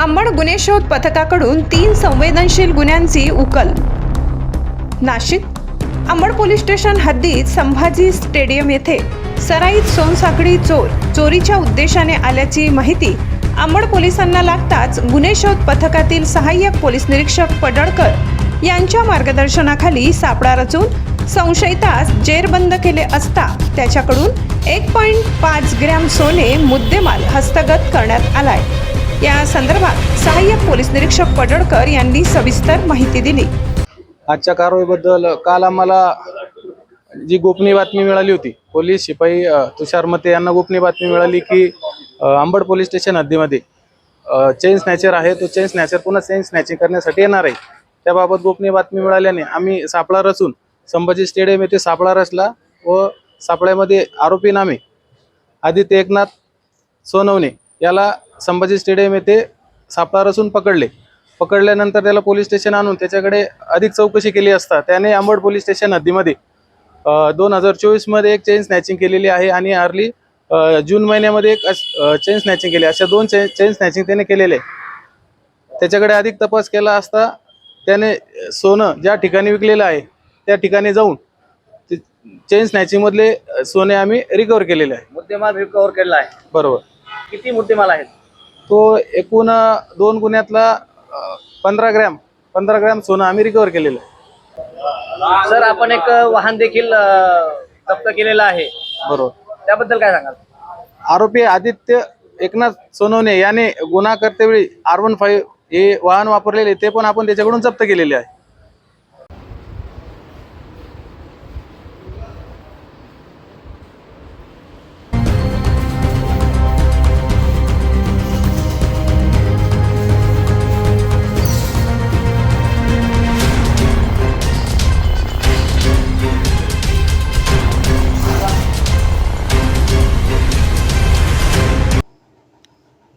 अंबड गुन्हे शोध पथकाकडून तीन संवेदनशील गुन्ह्यांची उकल. नाशिक अंबड पोलीस स्टेशन हद्दीत संभाजी स्टेडियम येथे सराईत सोनसाखळी चोर चोरीच्या उद्देशाने आल्याची माहिती अंबड पोलिसांना लागताच गुन्हे शोध पथकातील सहाय्यक पोलीस निरीक्षक पडळकर यांच्या मार्गदर्शनाखाली सापळा रचून संशयितास जेरबंद केले असता त्याच्याकडून एक पॉईंट पाच ग्रॅम सोने मुद्देमाल हस्तगत करण्यात आलाय. या संदर्भात सहाय्यक पोलीस निरीक्षक पडळकर यांनी सविस्तर माहिती दिली. आजच्या कारवाईबद्दल काल आम्हाला जी गोपनीय बातमी मिळाली होती पोलीस शिपाई तुषार मते यांना गोपनीय बातमी मिळाली की आंबड पोलीस स्टेशन हद्दीमध्ये चेन स्नॅचर आहे तो चेन स्नॅचर पुन्हा चेन स्नॅचिंग करण्यासाठी येणार आहे. त्याबाबत गोपनीय बातमी मिळाल्याने आम्ही सापळा रचून संभाजी स्टेडियम येथे सापळा रचला व सापळ्यामध्ये आरोपी नामे आदित्य एकनाथ सोनवणे याला संभाजी स्टेडियम येथे सापळा रचून पकडले. पकडल्यानंतर त्याला पोलीस स्टेशन आणून त्याच्याकडे अधिक चौकशी केली असता त्याने अंबड पोलीस स्टेशन हद्दीमध्ये दोन हजार चोवीसमध्ये एक चेन स्नॅचिंग केलेली आहे आणि अर्ली जून महिन्यामध्ये एक चेन स्नॅचिंग केली. अशा दोन चेन चेन स्नॅचिंग त्याने केलेले. आहे त्याच्याकडे अधिक तपास केला असता त्याने सोनं ज्या ठिकाणी विकलेलं आहे त्या ठिकाणी जाऊन ते चेन स्नॅचिंगमधले सोने आम्ही रिकवर केलेले आहे. मुद्देमाल रिकव्हर केला आहे. बरोबर. किती मुद्देमाल आहेत? तो एकूण दोन गुन्ह्यातला पंधरा ग्रॅम पंधरा ग्रॅम सोनं आम्ही रिकवर केलेलं आहे. सर आपण एक वाहन देखील जप्त केलेलं आहे. बरोबर. त्याबद्दल काय सांगाल? आरोपी आदित्य एकनाथ सोनवणे याने गुन्हा करतेवेळी आर वन फाईव्ह हे वाहन वापरलेले ते पण आपण त्याच्याकडून जप्त केलेले आहे.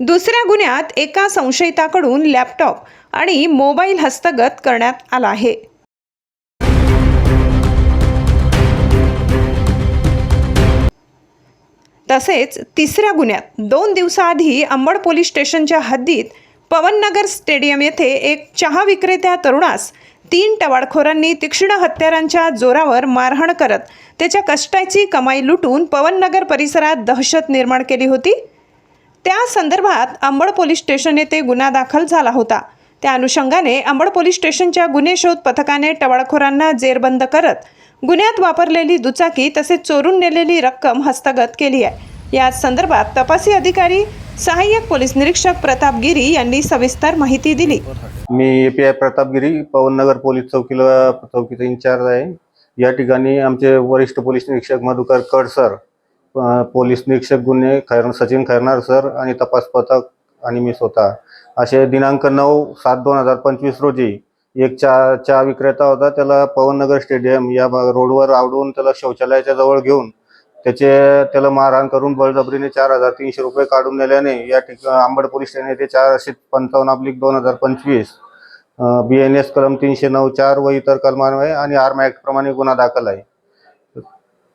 दुसऱ्या गुन्ह्यात एका संशयिताकडून लॅपटॉप आणि मोबाईल हस्तगत करण्यात आला आहे. तसेच तिसऱ्या गुन्ह्यात दोन दिवसाआधी अंबड पोलीस स्टेशनच्या हद्दीत पवननगर स्टेडियम येथे एक चहा विक्रेत्या तरुणास तीन टवाळखोरांनी तीक्ष्ण हत्यारांच्या जोरावर मारहाण करत त्याच्या कष्टाची कमाई लुटून पवननगर परिसरात दहशत निर्माण केली होती. त्या संदर्भात अंबड पोलीस स्टेशन येथे गुन्हा दाखल झाला होता. त्या अनुषंगाने अंबड पोलीस स्टेशनच्या गुन्हे शोध पथकाने टवाळखोरांना जेरबंद करत गुन्ह्यात वापरलेली दुचाकी तसेच चोरून नेलेली रक्कम हस्तगत केली आहे. या संदर्भात तपासी अधिकारी सहाय्यक पोलीस निरीक्षक प्रताप गिरी यांनी सविस्तर माहिती दिली. मी A P I Pratapgiri Pavannagar police चौकीला चौकीचा इंचार्ज आहे. या ठिकाणी आमचे वरिष्ठ पोलीस निरीक्षक मधुकर कड सर पोलीस निरीक्षक गुन्हे खैर सचिन खैरनार सर आणि तपास पथक आणि मी स्वतः. असे दिनांक नऊ सात दोन हजार पंचवीस रोजी एक चहा चहा विक्रेता होता त्याला पवननगर स्टेडियम या रोडवर आवडून त्याला शौचालयाच्या जवळ घेऊन त्याचे त्याला मारहाण करून बळजबरीने चार हजार तीनशे रुपये काढून नेल्याने या ठिकाणी आंबड पोलीस स्टेशन येथे चारशे पंचावन्न अब्लिक दोन हजार पंचवीस बी एन एस कलम तीनशे नऊ चार व इतर कलमान्वये आणि आर्म ऍक्ट प्रमाणे गुन्हा दाखल आहे.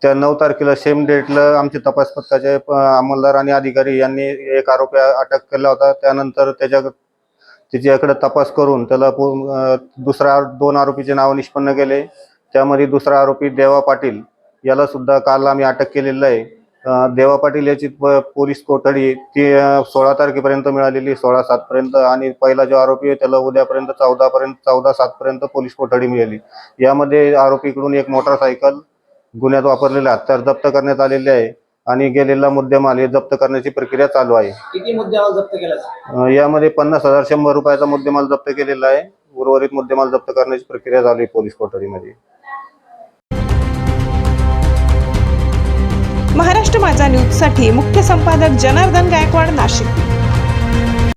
त्या नऊ तारखेला सेम डेटला आमचे तपास पथकाचे अंमलदार आणि अधिकारी यांनी एक आरोपी अटक केला होता. त्यानंतर त्याच्या तिच्याकडे तपास करून त्याला पु- दुसरा दोन आरोपीचे नाव निष्पन्न केले. त्यामध्ये दुसरा आरोपी देवा पाटील याला सुद्धा काल आम्ही अटक केलेलं आहे. देवा पाटील याची प- पोलीस कोठडी ती सोळा तारखेपर्यंत मिळालेली सोळा सात पर्यंत आणि पहिला जो आरोपी आहे त्याला उद्यापर्यंत चौदा पर्यंत चौदा सात पर्यंत पोलीस कोठडी मिळाली. यामध्ये आरोपीकडून एक मोटरसायकल गुन्ह्यात वापरलेले हत्यार जप्त करण्यात आलेले आहे आणि गेलेला मुद्देमाल हे जप्त करण्याची प्रक्रिया चालू आहे. किती मुद्देमाल जप्त केला? अं, यामध्ये पन्नास हजार शंभर रुपयाचा मुद्देमाल जप्त केलेला आहे. उर्वरित मुद्देमाल जप्त करण्याची प्रक्रिया चालू आहे पोलीस कोठडीमध्ये. महाराष्ट्र माझा न्यूजसाठी मुख्य संपादक जनार्दन गायकवाड नाशिक.